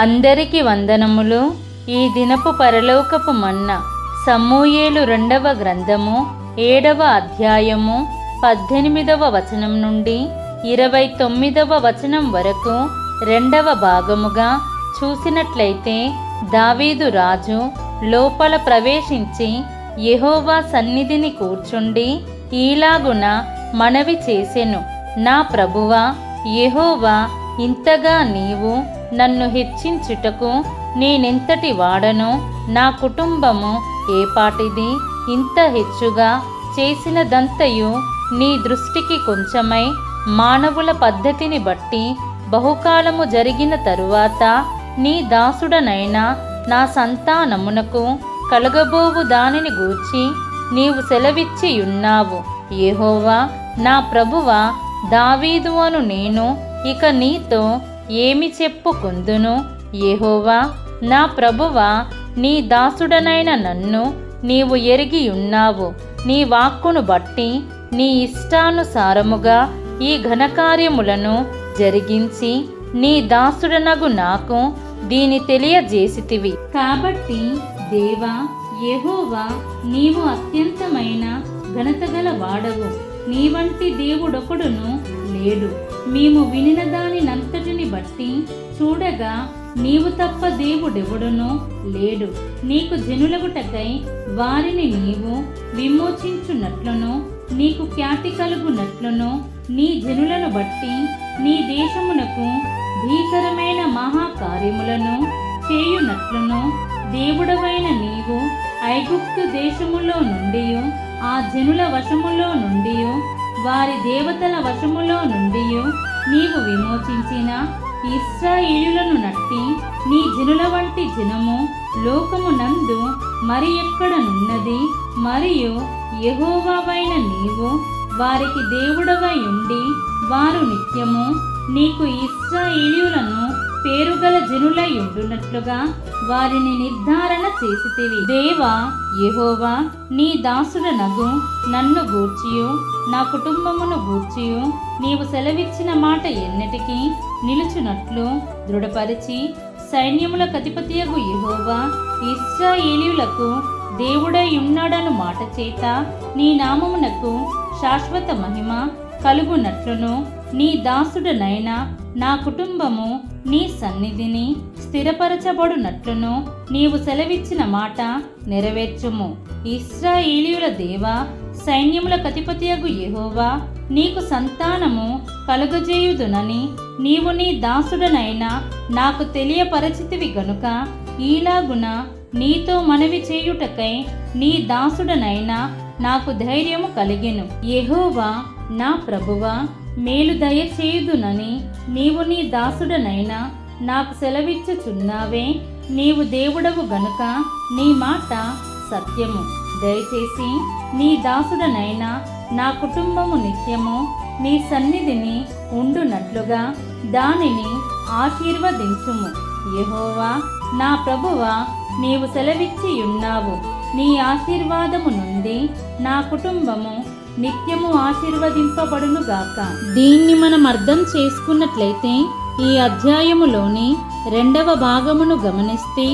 అందరికీ వందనములు. ఈ దినపు పరలోకపు మన్న సమూయేలు రెండవ గ్రంథము ఏడవ అధ్యాయము పద్దెనిమిదవ వచనం నుండి ఇరవై తొమ్మిదవ వచనం వరకు రెండవ భాగముగా చూసినట్లయితే దావీదు రాజు లోపల ప్రవేశించి యహోవా సన్నిధిని కూర్చుండి ఈలాగున మనవి చేసెను. నా ప్రభువా యహోవా ఇంతగా నీవు నన్ను హెచ్చించుటకు నేనెంతటి వాడను? నా కుటుంబము ఏపాటిది ఇంత హెచ్చుగా చేసినదంతయు నీ దృష్టికి కొంచెమై మానవుల పద్ధతిని బట్టి బహుకాలము జరిగిన తరువాత నీ దాసుడనైన నా సంతానమునకు కలగబోవు దానిని గూర్చి నీవు సెలవిచ్చియున్నావు ఏహోవా నా ప్రభువ దావీదు అను నేను ఇక నీతో ఏమి చెప్పుకుందును? ఎహోవా నా ప్రభువా నీ దాసుడనైన నన్ను నీవు ఎరిగి ఉన్నావు. నీ వాక్కును బట్టి నీ ఇష్టానుసారముగా ఈ ఘనకార్యములను జరిగించి నీ దాసుడనగు నాకు దీని తెలియజేసితివి. కాబట్టి దేవా యహోవా నీవు అత్యంతమైన ఘనతగల వాడవు. నీ వంటి దేవుడొకడును లేడు. మేము వినిన దానినంతటిని బట్టి చూడగా నీవు తప్ప దేవుడెవడునో లేడు. నీకు జనులగుటకై వారిని నీవు విమోచించున్నట్లును నీకు ఖ్యాతి కలుగునట్లును నీ జనులను బట్టి నీ దేశమునకు భీకరమైన మహాకార్యములను చేయునట్లును దేవుడవైన నీవు ఐగుప్తు దేశములో నుండి ఆ జనుల వశములో నుండి వారి దేవతల వశములో నుండి విమోచించిన ఇస్రాయేలులను నట్టి నీ జనుల వంటి జనము లోకము నందు మరి ఎక్కడనున్నది? మరియు యహోవావైన నీవు వారికి దేవుడవై ఉండి వారు నిత్యము నీకు ఇస్రాయేలీయులను పేరుగల ఉండునట్లుగా వారిని నిర్ధారణ చేసితివి. దేవా యహోవా నీ దాసుడనగు నన్ను గూర్చియు నా కుటుంబమును గూర్చియు నీవు సెలవిచ్చిన మాట ఎన్నటికీ నిలుచునట్లు దృఢపరిచి సైన్యముల కతిపతియగు యహోవా ఇస్రాయేలీయులకు దేవుడై ఉన్నాడను మాట చేత నీ నామమునకు శాశ్వత మహిమ కలుగునట్లును నీ దాసుడనైన నా కుటుంబము నీ సన్నిధిని స్థిరపరచబడునట్లును నీవు సెలవిచ్చిన మాట నెరవేర్చుము. ఇస్రాయేలీయుల దేవా సైన్యముల కతిపతియగు యెహోవా నీకు సంతానము కలుగజేయుదునని నీవు నీ దాసుడనైనా నాకు తెలియపరచితివి గనుక ఈలాగున నీతో మనవి చేయుటకై నీ దాసుడనైనా నాకు ధైర్యము కలిగెను. యెహోవా నా ప్రభువా మేలు దయచేయుదునని నీవు నీ దాసుడనైనా నాకు సెలవిచ్చుచున్నావే నీవు దేవుడవు గనుక నీ మాట సత్యము. దయచేసి నీ దాసుడనైనా నా కుటుంబము నిత్యము నీ సన్నిధిని ఉండునట్లుగా దానిని ఆశీర్వదించుము. యహోవా నా ప్రభువా నీవు సెలవిచ్చి ఉన్నావు నీ ఆశీర్వాదము నుండి నా కుటుంబము నిత్యము ఆశీర్వదింపబడునుగాక దీన్ని మనం అర్థం చేసుకున్నట్లయితే ఈ అధ్యాయములోని రెండవ భాగమును గమనిస్తే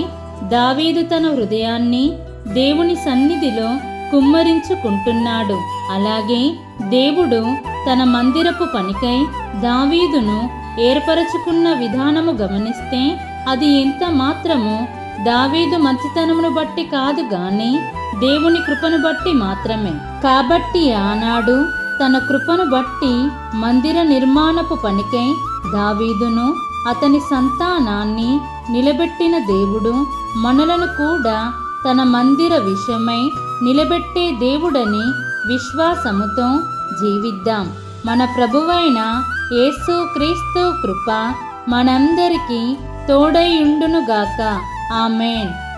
దావీదు తన హృదయాన్ని దేవుని సన్నిధిలో కుమ్మరించుకుంటున్నాడు. అలాగే దేవుడు తన మందిరపు పనికై దావీదును ఏర్పరచుకున్న విధానము గమనిస్తే అది ఎంత మాత్రము దావీదు మంచితనమును బట్టి కాదు గాని దేవుని కృపను బట్టి మాత్రమే. కాబట్టి ఆనాడు తన కృపను బట్టి మందిర నిర్మాణపు పనికై దావీదును అతని సంతానాన్ని నిలబెట్టిన దేవుడు మనలను కూడా తన మందిర విషయమై నిలబెట్టే దేవుడని విశ్వాసముతో జీవిద్దాం. మన ప్రభువైన యేసు క్రీస్తు కృప మనందరికీ తోడైయుండునుగాక ఆమెన్.